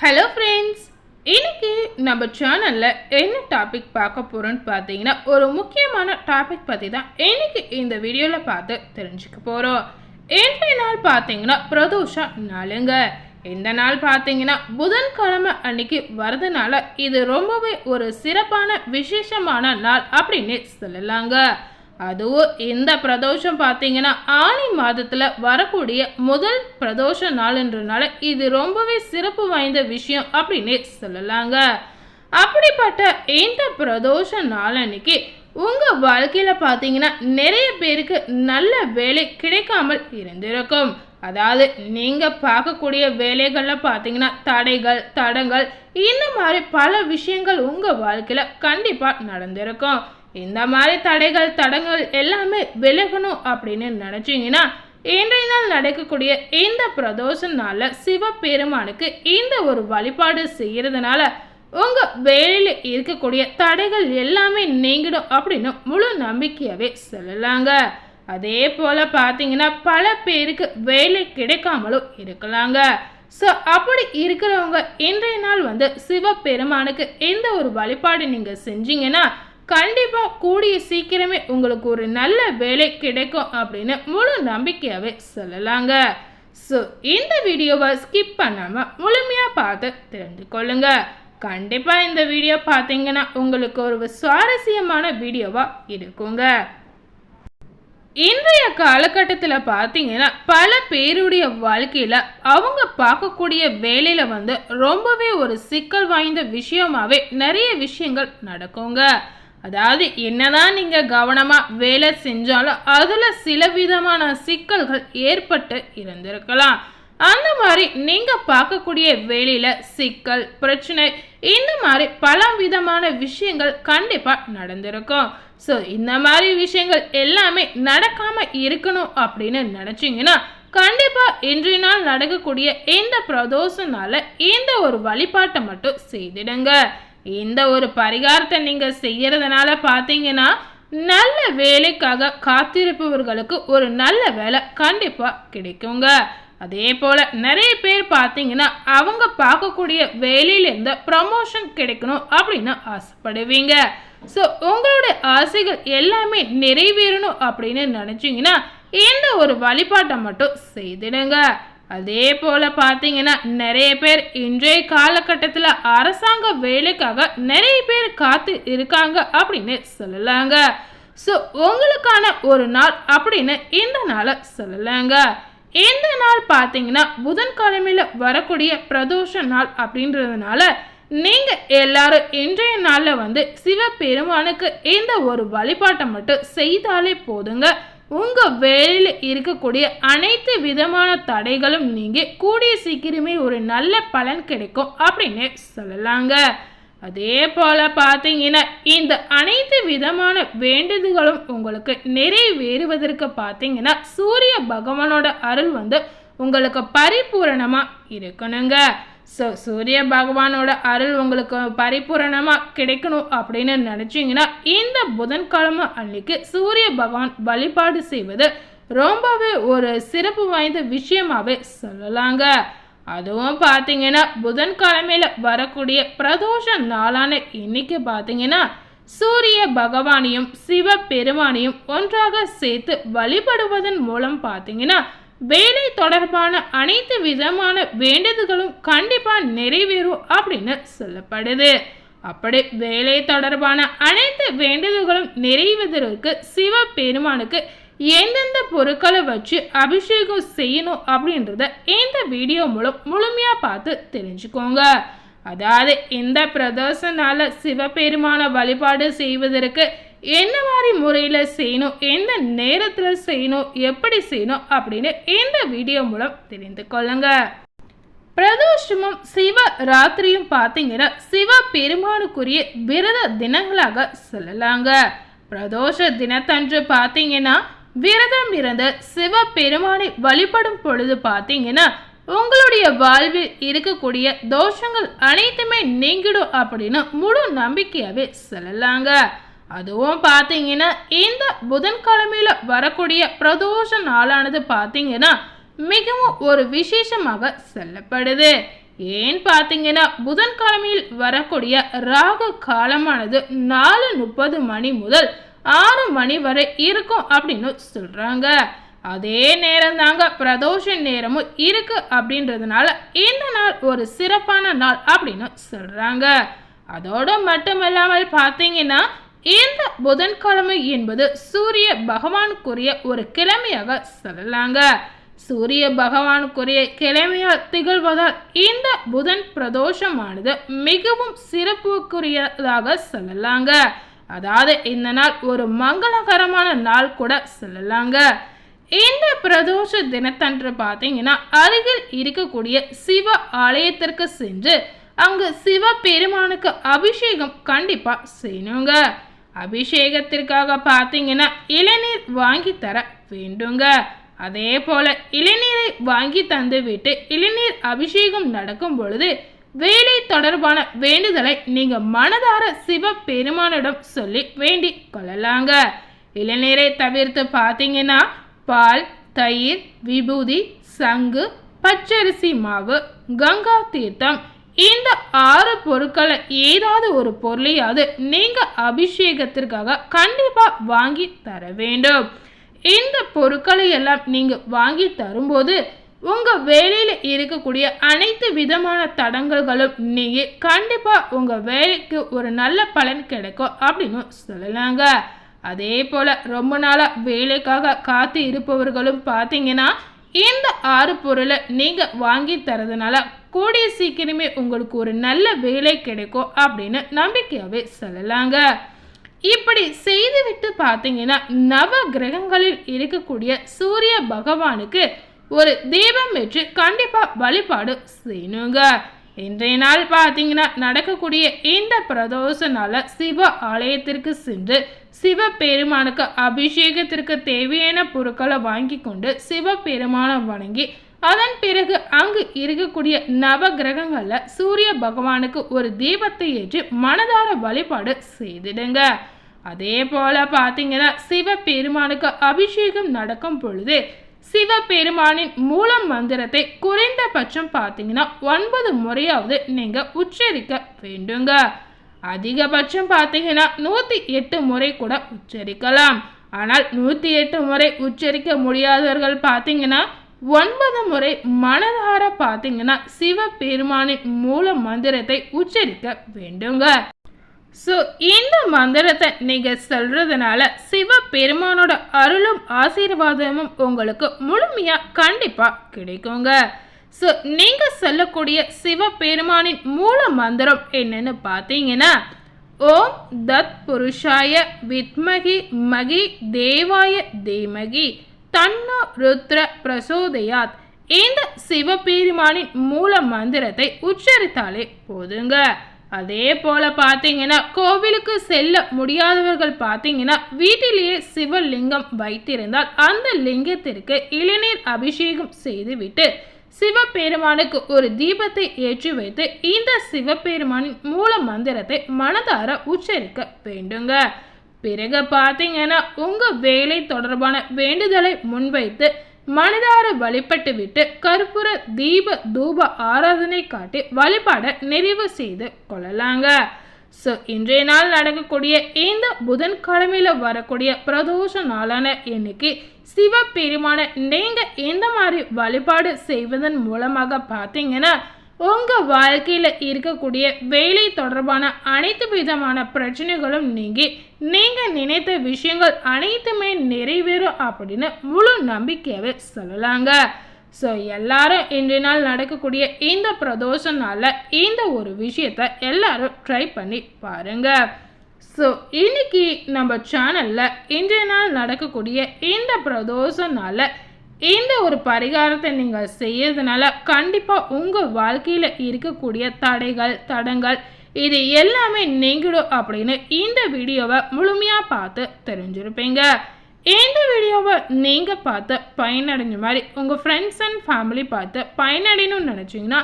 Hello friends இன்னைக்கு நம்ம சேனலில் என்ன டாபிக் பார்க்க போகிறோன்னு பார்த்தீங்கன்னா ஒரு முக்கியமான டாபிக் பற்றி தான் இன்னைக்கு இந்த வீடியோவில் பார்த்து தெரிஞ்சுக்க போகிறோம் இன்றைய நாள் பார்த்தீங்கன்னா பிரதோஷம் நாளுங்க. இந்த நாள் பார்த்தீங்கன்னா புதன்கிழமை அன்னைக்கு வரதுனால இது ரொம்பவே ஒரு சிறப்பான விசேஷமான நாள் அப்படின்னு சொல்லலாங்க. அதுவும் இந்த பிரதோஷம் பார்த்தீங்கன்னா ஆனி மாதத்தில் வரக்கூடிய முதல் பிரதோஷ நாளுன்றனால இது ரொம்பவே சிறப்பு வாய்ந்த விஷயம் அப்படின்னு சொல்லலாங்க. அப்படிப்பட்ட இந்த பிரதோஷ நாளன்னைக்கு உங்கள் வாழ்க்கையில் பார்த்தீங்கன்னா நிறைய பேருக்கு நல்ல வேலை கிடைக்காமல் இருந்திருக்கும். அதாவது நீங்கள் பார்க்கக்கூடிய வேலைகளில் பார்த்தீங்கன்னா தடைகள் தடங்கள் இந்த மாதிரி பல விஷயங்கள் உங்கள் வாழ்க்கையில் கண்டிப்பாக நடந்திருக்கும். இந்த மாதிரி தடைகள் தடங்கள் எல்லாமே விலகணும் அப்படின்னு நினச்சிங்கன்னா இன்றைய நாள் நடக்கக்கூடிய இந்த பிரதோஷனால சிவபெருமானுக்கு இந்த ஒரு வழிபாடு செய்கிறதுனால உங்கள் வேலையில் இருக்கக்கூடிய தடைகள் எல்லாமே நீங்கிடும் அப்படின்னு முழு நம்பிக்கையாகவே சொல்லலாங்க. அதே போல் பார்த்தீங்கன்னா பல பேருக்கு வேலை கிடைக்காமலும் இருக்கலாங்க. ஸோ அப்படி இருக்கிறவங்க இன்றைய நாள் வந்து சிவபெருமானுக்கு இந்த ஒரு வழிபாடு நீங்கள் செஞ்சீங்கன்னா கண்டிப்பாக கூடிய சீக்கிரமே உங்களுக்கு ஒரு நல்ல வேலை கிடைக்கும் அப்படின்னு முழு நம்பிக்கையாகவே சொல்லலாங்க. ஸோ இந்த வீடியோவை ஸ்கிப் பண்ணாமல் முழுமையாக பார்த்து தெரிந்து கொள்ளுங்க கண்டிப்பாக இந்த வீடியோ பார்த்தீங்கன்னா உங்களுக்கு ஒரு சுவாரஸ்யமான வீடியோவாக இருக்குங்க. இன்றைய காலகட்டத்தில் பார்த்தீங்கன்னா பல பேருடைய வாழ்க்கையில் அவங்க பார்க்கக்கூடிய வேலையில் வந்து ரொம்பவே ஒரு சிக்கல் வாய்ந்த விஷயமாகவே நிறைய விஷயங்கள் நடக்குங்க. அதாவது என்னதான் நீங்கள் கவனமாக வேலை செஞ்சாலும் அதில் சில விதமான சிக்கல்கள் ஏற்பட்டு இருந்திருக்கலாம். அந்த மாதிரி நீங்கள் பார்க்கக்கூடிய வேலையில் சிக்கல் பிரச்சனை இந்த மாதிரி பல விதமான விஷயங்கள் கண்டிப்பாக நடந்திருக்கும். ஸோ இந்த மாதிரி விஷயங்கள் எல்லாமே நடக்காமல் இருக்கணும் அப்படின்னு நினச்சிங்கன்னா கண்டிப்பாக இன்றைய நாள் நடக்கக்கூடிய இந்த பிரதோஷனால இந்த ஒரு வழிபாட்டை மட்டும் செய்திடுங்க. இந்த ஒரு பரிகாரத்தை நீங்கள் செய்கிறதுனால பார்த்தீங்கன்னா நல்ல வேலைக்காக காத்திருப்பவர்களுக்கு ஒரு நல்ல வேலை கண்டிப்பாக கிடைக்குங்க. அதே போல் நிறைய பேர் பார்த்தீங்கன்னா அவங்க பார்க்கக்கூடிய வேலையிலேருந்து ப்ரமோஷன் கிடைக்கணும் அப்படின்னு ஆசைப்படுவீங்க. ஸோ உங்களுடைய ஆசைகள் எல்லாமே நிறைவேறணும் அப்படின்னு நினச்சிங்கன்னா இந்த ஒரு வழிபாட்டை மட்டும் செய்திடுங்க. அதே போல் பார்த்தீங்கன்னா நிறைய பேர் இன்றைய காலகட்டத்தில் அரசாங்க வேலைக்காக நிறைய பேர் காத்து இருக்காங்க அப்படின்னு சொல்லலாங்க. ஸோ உங்களுக்கான ஒரு நாள் அப்படின்னு இந்த நாளை சொல்லலாங்க. இந்த நாள் பார்த்தீங்கன்னா புதன்கிழமையில் வரக்கூடிய பிரதோஷ நாள் அப்படின்றதுனால நீங்கள் எல்லாரும் இன்றைய நாளில் வந்து சிவபெருமானுக்கு இந்த ஒரு வழிபாட்டை மட்டும் செய்தாலே போதுங்க. உங்கள் வேலையில் இருக்கக்கூடிய அனைத்து விதமான தடைகளும் நீங்கி கூடிய சீக்கிரமே ஒரு நல்ல பலன் கிடைக்கும் அப்படின்னு சொல்லலாங்க. அதே போல் பார்த்தீங்கன்னா இந்த அனைத்து விதமான வேண்டுதல்களும் உங்களுக்கு நிறைவேறுவதற்கு பார்த்தீங்கன்னா சூரிய பகவானோட அருள் வந்து உங்களுக்கு பரிபூரணமாக இருக்கணுங்க. ஸோ சூரிய பகவானோட அருள் உங்களுக்கு பரிபூரணமாக கிடைக்கணும் அப்படின்னு நினச்சிங்கன்னா இந்த புதன்கிழமை அன்னைக்கு சூரிய பகவான் வழிபாடு செய்வது ரொம்பவே ஒரு சிறப்பு வாய்ந்த விஷயமாகவே சொல்லலாங்க. அதுவும் பார்த்தீங்கன்னா புதன்கிழமையில் வரக்கூடிய பிரதோஷ நாளான இன்னைக்கு பார்த்தீங்கன்னா சூரிய பகவானையும் சிவ பெருமானையும் ஒன்றாக சேர்த்து வழிபடுவதன் மூலம் பார்த்தீங்கன்னா வேலை தொடர்பான அனைத்து விதமான வேண்டுதல்களும் கண்டிப்பாக நிறைவேறும் அப்படின்னு சொல்லப்படுது. அப்படி வேலை தொடர்பான அனைத்து வேண்டுதல்களும் நிறைவதற்கு சிவபெருமானுக்கு எந்தெந்த பொருட்களை வச்சு அபிஷேகம் செய்யணும் அப்படின்றத இந்த வீடியோ மூலம் முழுமையாக பார்த்து தெரிஞ்சுக்கோங்க. அதாவது இந்த பிரதோஷனால் சிவபெருமான வழிபாடு செய்வதற்கு என்ன மாதிரி முறையில் செய்யணும் எந்த நேரத்தில் செய்யணும் எப்படி செய்யணும் அப்படின்னு இந்த வீடியோ மூலம் தெரிந்து கொள்ளுங்க. பிரதோஷமும் சிவ ராத்திரியும் பார்த்தீங்கன்னா சிவ பெருமானுக்குரிய விரத தினங்களாக சொல்லலாங்க. பிரதோஷ தினத்தன்று பார்த்தீங்கன்னா விரதம் இருந்து சிவ பெருமானை வழிபடும் பொழுது பார்த்தீங்கன்னா உங்களுடைய வாழ்வில் இருக்கக்கூடிய தோஷங்கள் அனைத்துமே நீங்கிடும் அப்படின்னு முழு நம்பிக்கையாகவே சொல்லலாங்க. அதுவும் பார்த்தீங்கன்னா இந்த புதன்கிழமையில் வரக்கூடிய பிரதோஷ நாளானது பார்த்தீங்கன்னா மிகவும் ஒரு விசேஷமாக செல்லப்படுது. ஏன் பார்த்தீங்கன்னா புதன்கிழமையில் வரக்கூடிய ராகு காலமானது நாலு முப்பது மணி முதல் ஆறு மணி வரை இருக்கும் அப்படின்னு சொல்கிறாங்க அதே நேரம் தாங்க பிரதோஷ நேரமும் இருக்கு அப்படின்றதுனால இந்த நாள் ஒரு சிறப்பான நாள் அப்படின்னு சொல்கிறாங்க அதோடு மட்டும் இல்லாமல் பார்த்தீங்கன்னா இந்த புதன்கிழமை என்பது சூரிய பகவானுக்குரிய ஒரு கிழமையாக சொல்லலாங்க. சூரிய பகவானுக்குரிய கிழமையால் திகழ்வதால் இந்த புதன் பிரதோஷமானது மிகவும் சிறப்புக்குரியதாக சொல்லலாங்க. அதாவது இந்த நாள் ஒரு மங்களகரமான நாள் கூட சொல்லலாங்க. இந்த பிரதோஷ தினத்தன்று பார்த்தீங்கன்னா அருகில் இருக்கக்கூடிய சிவ ஆலயத்திற்கு சென்று அங்கு சிவ பெருமானுக்கு அபிஷேகம் கண்டிப்பாக செய்யணுங்க. அபிஷேகத்திற்காக பார்த்தீங்கன்னா இளநீர் வாங்கி தர வேண்டுங்க. அதே போல இளநீரை வாங்கி தந்து விட்டு இளநீர் அபிஷேகம் நடக்கும் பொழுது வேலை தொடர்பான வேண்டுதலை நீங்க மனதார சிவ பெருமானிடம் சொல்லி வேண்டி கொள்ளலாங்க. இளநீரை தவிர்த்து பார்த்தீங்கன்னா பால் தயிர் விபூதி சங்கு பச்சரிசி மாவு கங்கா தீர்த்தம் இந்த ஆறு பொருட்களை ஏதாவது ஒரு பொருளையாவது நீங்கள் அபிஷேகத்திற்காக கண்டிப்பாக வாங்கி தர வேண்டும். இந்த பொருட்களை எல்லாம் நீங்கள் வாங்கி தரும்போது உங்கள் வேலையில் இருக்கக்கூடிய அனைத்து விதமான தடங்கல்களும் நீங்கள் கண்டிப்பாக உங்கள் வேலைக்கு ஒரு நல்ல பலன் கிடைக்கும் அப்படின்னு சொல்லலாங்க. அதே போல் ரொம்ப நாளாக வேலைக்காக காத்து இருப்பவர்களும் பார்த்தீங்கன்னா இந்த ஆறு பொருளை நீங்கள் வாங்கி தரதுனால கூடிய சீக்கிரமே உங்களுக்கு ஒரு நல்ல வேலை கிடைக்கும் அப்படின்னு நம்பிக்கையாகவே சொல்லலாங்க. இப்படி செய்துவிட்டு பார்த்தீங்கன்னா நவ கிரகங்களில் இருக்கக்கூடிய சூரிய பகவானுக்கு ஒரு தீபம் வச்சு கண்டிப்பாக வழிபாடு செய்யணுங்க. இன்றைய நாள் பார்த்தீங்கன்னா நடக்கக்கூடிய இந்த பிரதோஷ நாள சிவ ஆலயத்திற்கு சென்று சிவ பெருமானுக்கு அபிஷேகத்திற்கு தேவையான பொருட்களை வாங்கி கொண்டு சிவ பெருமானை வணங்கி அதன் பிறகு அங்கு இருக்கக்கூடிய நவ கிரகங்களில் சூரிய பகவானுக்கு ஒரு தீபத்தை ஏற்றி மனதார வழிபாடு செய்திடுங்க. அதே போல் பார்த்தீங்கன்னா சிவ பெருமானுக்கு அபிஷேகம் நடக்கும் பொழுது சிவபெருமானின் மூல மூலம் மந்திரத்தை குறைந்தபட்சம் பார்த்தீங்கன்னா ஒன்பது முறையாவது நீங்க உச்சரிக்க வேண்டுங்க. அதிகபட்சம் பார்த்தீங்கன்னா நூற்றி எட்டு முறை கூட உச்சரிக்கலாம். ஆனால் நூற்றி எட்டு முறை உச்சரிக்க முடியாதவர்கள் பார்த்தீங்கன்னா ஒன்பது முறை மனதார பார்த்தீங்கன்னா சிவபெருமானின் மூல மந்திரத்தை உச்சரிக்க வேண்டுங்க. ஸோ இந்த மந்திரத்தை நீங்கள் சொல்கிறதுனால சிவபெருமானோட அருளும் ஆசீர்வாதமும் உங்களுக்கு முழுமையாக கண்டிப்பாக கிடைக்குங்க. ஸோ நீங்கள் சொல்லக்கூடிய சிவபெருமானின் மூல மந்திரம் என்னன்னு பார்த்தீங்கன்னா ஓம் தத் புருஷாய வித்மகி மகி தேவாய தேமகி தன்னோ ருத்ர பிரசோதயாத். இந்த சிவபெருமானின் மூல மந்திரத்தை உச்சரித்தாலே போதுங்க. அதே போல பார்த்தீங்கன்னா கோவிலுக்கு செல்ல முடியாதவர்கள் பார்த்தீங்கன்னா வீட்டிலேயே சிவலிங்கம் வைத்திருந்தால் அந்த லிங்கத்திற்கு இளநீர் அபிஷேகம் செய்துவிட்டு சிவபெருமானுக்கு ஒரு தீபத்தை ஏற்றி வைத்து இந்த சிவபெருமானின் மூல மந்திரத்தை மனதார உச்சரிக்க வேண்டுங்க. பிறகு பார்த்தீங்கன்னா உங்கள் வேலை தொடர்பான வேண்டுதலை முன்வைத்து மனதார வழிபட்டு விட்டு கற்பூர தீப தூப ஆராதனை காட்டி வழிபாட நிறைவு செய்து கொள்ளலாங்க. ஸோ இன்றைய நாள் நடக்கக்கூடிய இந்த புதன்கிழமையில் வரக்கூடிய பிரதோஷ நாளான இன்னைக்கு சிவபெருமான நீங்கள் இந்த மாதிரி வழிபாடு செய்வதன் மூலமாக பார்த்தீங்கன்னா உங்கள் வாழ்க்கையில் இருக்கக்கூடிய வேலை தொடர்பான அனைத்து விதமான பிரச்சனைகளும் நீங்கி நீங்கள் நினைத்த விஷயங்கள் அனைத்துமே நிறைவேறும் அப்படின்னு முழு நம்பிக்கையாகவே சொல்லலாங்க. ஸோ எல்லாரும் இன்றைய நாள் நடக்கக்கூடிய இந்த பிரதோஷனால் இந்த ஒரு விஷயத்த எல்லாரும் ட்ரை பண்ணி பாருங்க. ஸோ இன்னைக்கு நம்ம சேனலில் இன்றைய நாள் நடக்கக்கூடிய இந்த பிரதோஷனால் இந்த ஒரு பரிகாரத்தை நீங்கள் செய்யறதுனால கண்டிப்பாக உங்கள் வாழ்க்கையில் இருக்கக்கூடிய தடைகள் தடங்கள் இது எல்லாமே நீங்கிடும் அப்படின்னு இந்த வீடியோவை முழுமையாக பார்த்து தெரிஞ்சிருப்பீங்க. இந்த வீடியோவை நீங்கள் பார்த்து பயனடைஞ்ச மாதிரி உங்கள் ஃப்ரெண்ட்ஸ் அண்ட் ஃபேமிலி பார்த்து பயனடையணும்னு நினச்சிங்கன்னா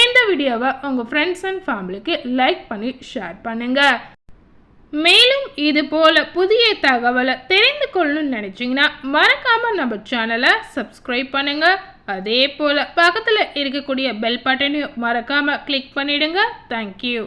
இந்த வீடியோவை உங்கள் ஃப்ரெண்ட்ஸ் அண்ட் ஃபேமிலிக்கு லைக் பண்ணி ஷேர் பண்ணுங்கள் மேலும் இது போல புதிய தகவலை தெரிந்து கொள்ளணும்னு நினச்சிங்கன்னா மறக்காமல் நம்ம சேனலை சப்ஸ்கிரைப் பண்ணுங்கள் அதே போல் பக்கத்தில் இருக்கக்கூடிய பெல் பட்டனையும் மறக்காமல் கிளிக் பண்ணிடுங்க. தேங்க்யூ